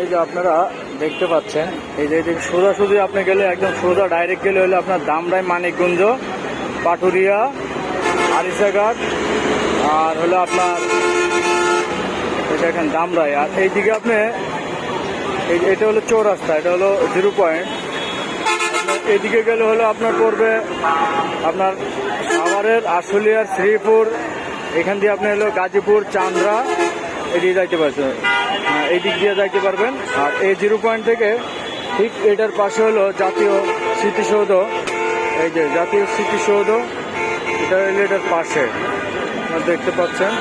এই যে আপনারা দেখতে পাচ্ছেন, এই যে এদিকে সোজাসুজি আপনি গেলে একদম সোজা ডাইরেক্ট গেলে হলে আপনার দামরাই মানিকগঞ্জ, পাটুরিয়া, আরিসাঘাট, আর হলো আপনার এই দেখেন দামরাই। আর এইদিকে আপনি এটা হলো চৌরাস্তা, এটা হলো জিরো পয়েন্ট এদিকে গেলে হলো আপনার পড়বে আপনার সাভারের আশুলিয়ার শ্রীপুর, এখান দিয়ে আপনি হলো গাজীপুর, চান্দ্রা এদিকে যাইতে পারছেন। এই দিক দিয়ে যাইতে পারবেন। আর এই জিরো পয়েন্ট থেকে ঠিক এটার পাশে হলো জাতীয় স্মৃতিসৌধ। এই যে জাতীয় স্মৃতিসৌধ, এটা হলো এটার পাশে। আপনারা দেখতে পাচ্ছেন।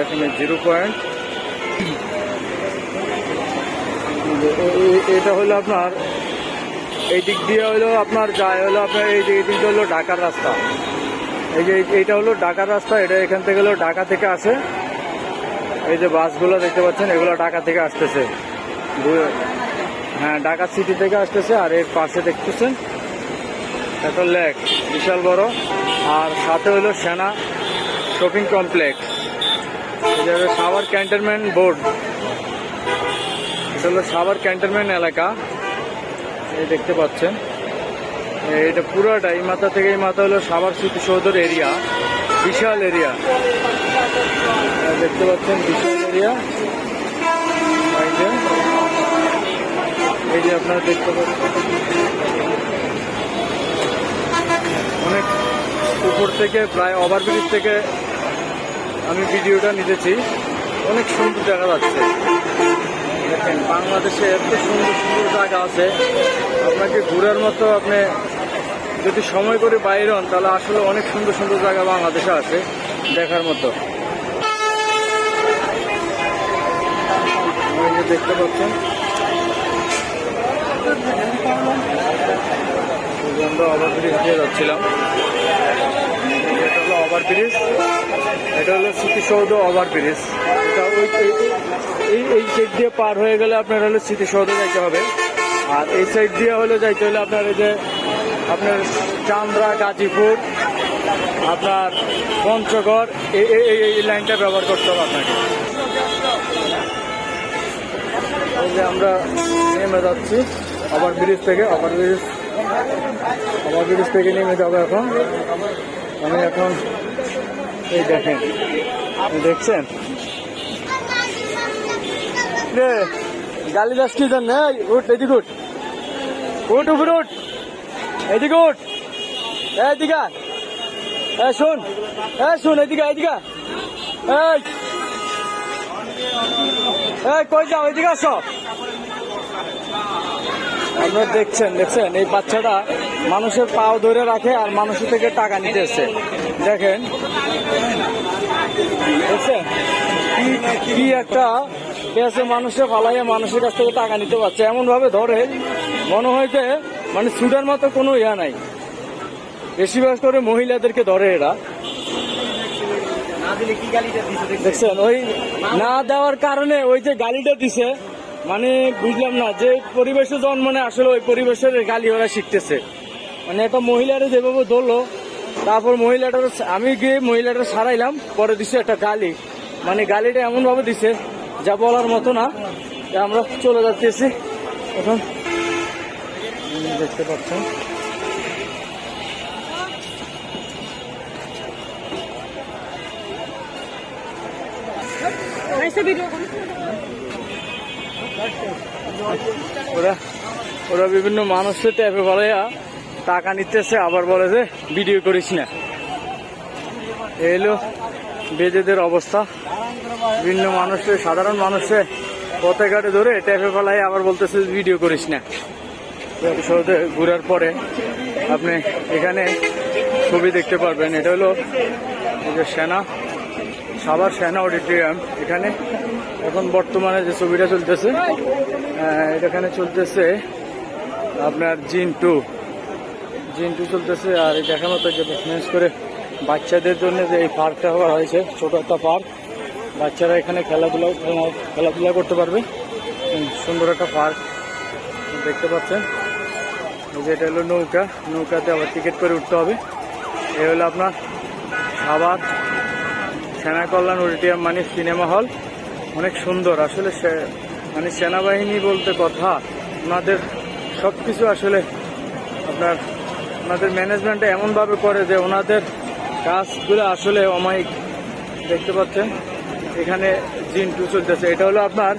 এখানে জিরো পয়েন্ট। এটা হলো আপনার, এই দিক দিয়ে হলো আপনার যায় হলো আপনার এই দিক দিয়ে হলো ঢাকার রাস্তা। এই যে, এইটা হলো ঢাকার রাস্তা, এটা এখান থেকে হলো ঢাকা থেকে আসে। এই যে বাসগুলো দেখতে পাচ্ছেন, এগুলো ঢাকা থেকে আসতেছে। হ্যাঁ ঢাকা সিটি থেকে আসতেছে আর এর পাশে দেখতেছেন একটা লেক বিশাল বড়। আর সাথে হলো Sena shopping complex Savar cantonment board. এটা হলো সাভার ক্যান্টনমেন্ট এলাকা। এই দেখতে পাচ্ছেন। এটা পুরোটা, এই মাথা থেকে এই মাথা হলো সাভার স্মৃতিসৌধের এরিয়া বিশাল এরিয়া দেখতে পাচ্ছেন এই যে আপনারা দেখতে পাচ্ছেন। অনেক উপর থেকে, প্রায় ওভারব্রিজ থেকে আমি ভিডিওটা নিতেছি। অনেক সুন্দর দেখা যাচ্ছে। দেখেন, বাংলাদেশে এত সুন্দর সুন্দর জায়গা আছে। আপনাকে ঘোরার মতো আপনি যদি সময় করে বাইরে হন, তাহলে আসলে অনেক সুন্দর সুন্দর জায়গা বাংলাদেশে আছে দেখার মতো। এই দেখতে পাচ্ছেন। আমরা দিয়ে যাচ্ছিলাম। এটা হলো ওভারব্রিজ এটা হলো এটা এই- এই সাইড দিয়ে পার হয়ে গেলে আপনার হলো স্মৃতিসৌধে যাইতে হবে। আর এই সাইড দিয়ে হলে যাইতে হলে আপনার এই যে আপনার চান্দ্রা, গাজীপুর, আপনার পঞ্চগড় এই লাইনটা ব্যবহার করতে হবে আপনাকে। যে আমরা নেমে যাচ্ছি। ওভার ব্রিজ থেকে ওভার ব্রিজ। ওভার ব্রিজ থেকে নেমে যাব এখন। আমি এখন এই দেখেন দেখছেন? রে গালি দাস কি জান উঠ, এদিকে উঠ। উঠ উপরে উঠ। এদিকে উঠ। এদিকে। এই, শোন। এই, শোন, এদিকে এদিকে এই কই যাও? এদিকে আসো। আপনারা দেখছেন দেখছেন? এই বাচ্চাটা মানুষের পাও ধরে রাখে আর মানুষের থেকে টাকা নিতে এসছে। দেখেন। দেখছেন? কি- একটা পেয়েছে মানুষের ফালাইয়া মানুষের কাছ থেকে টাকা নিতে পারছে। এমন ভাবে ধরে, মনে হয়েছে মানে সুডার মতো কোনো ইয়া নাই। বেশিরভাগ করে মহিলাদেরকে ধরে এরা। দেখছেন? ওই না দেওয়ার কারণে ওই যে গালিটা দিছে মানে বুঝলাম না, যে পরিবেশে জন্ম নেয়, আসলে ওই পরিবেশের গালি ওরা শিখতেছে। মানে একটা মহিলারে যেভাবে ধরলো, তারপর মহিলাটার আমি গিয়ে মহিলাটা সারাইলাম, পরে দিছে একটা গালি। মানে গালিটা এমন ভাবে দিছে, যা বলার মতো না আমরা চলে যাচ্ছি, এখন। দেখতে পাচ্ছেন। ওরা ওরা বিভিন্ন মানুষের ট্যাপে বলে টাকা নিতেছে, আবার বলে যে ভিডিও করিস না। এই হলো বেদেদের অবস্থা। বিভিন্ন মানুষের সাধারণ মানুষের পথে ঘাটে ধরে ট্যাপে ফেলাই আবার বলতেছে ভিডিও করিস না। সৌদে ঘুরার পরে আপনি এখানে ছবি দেখতে পারবেন। এটা হলো যে সেনা। সাভার সেনা অডিটোরিয়াম এখানে। এখন বর্তমানে যে ছবিটা চলতেছে এখানে চলতেছে আপনার জিন টু। জিন টু চলতেছে আর দেখার মতো যে বিশেষ করে বাচ্চাদের জন্য যে এই পার্কটা হওয়া হয়েছে, ছোট একটা পার্ক। বাচ্চারা এখানে খেলাধুলা খেলা- খেলাধুলা করতে পারবে। সুন্দর একটা পার্ক দেখতে পাচ্ছেন। এই যে এটা হলো নৌকা, নৌকাতে আবার টিকিট করে উঠতে হবে। এ হলো আপনার আবার সেনা কল্যাণ অডিটোরিয়াম মানে সিনেমা হল। অনেক সুন্দর। আসলে মানে সেনাবাহিনী বলতে কথা, ওনাদের সব কিছু আসলে আপনার ওনাদের ম্যানেজমেন্টটা এমনভাবে করে যে ওনাদের কাজগুলো আসলে অমায়িক। দেখতে পাচ্ছেন? এখানে জিনটু চলতেছে। এটা হলো আপনার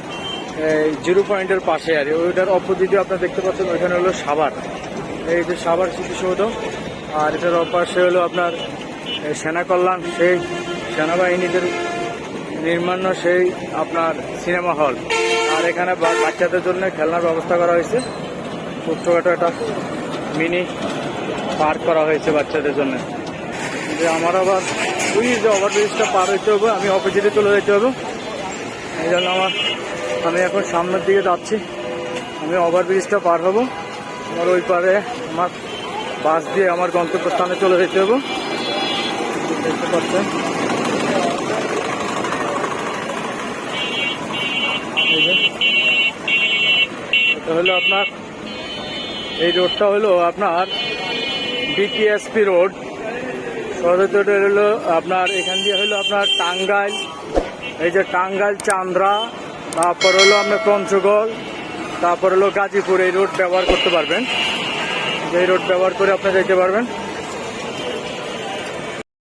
জিরো পয়েন্টের পাশে আর। ওইটার অপোজিটে আপনার দেখতে পাচ্ছেন, ওইখানে হলো সাভার। এই যে সাভার স্মৃতিসৌধ। আর এটার অপাশে হলো আপনার সেনা কল্যাণ সেই সেনাবাহিনীদের নির্মাণ সেই আপনার সিনেমা হল। আর এখানে বাচ্চাদের জন্য খেলনার ব্যবস্থা করা হয়েছে। খুব ছোটো একটা মিনি পার্ক করা হয়েছে বাচ্চাদের জন্য। যে আমার আবার ওই যে ওভারব্রিজটা পার হইতে হবে, আমি অপোজিটে চলে যেতে হবে। এই জন্য আমার আমি এখন সামনের দিকে যাচ্ছি। আমি ওভারব্রিজটা পার হব। আমার ওই পারে আমার বাস দিয়ে আমার গন্তব্যস্থানে চলে যেতে হবে। দেখতে পাচ্ছেন এই যে এটা হলো আপনার, এই রোডটা হলো আপনার বিকেএসপি রোড। সদর হলো আপনার, এখান দিয়ে হলো আপনার টাঙ্গাইল, এই যে টাঙ্গাইল চান্দ্রা, তারপর হলো আপনার পঞ্চগড়, তারপর হলো গাজীপুর, এই রোড ব্যবহার করতে পারবেন। এই রোড ব্যবহার করে আপনি যেতে পারবেন।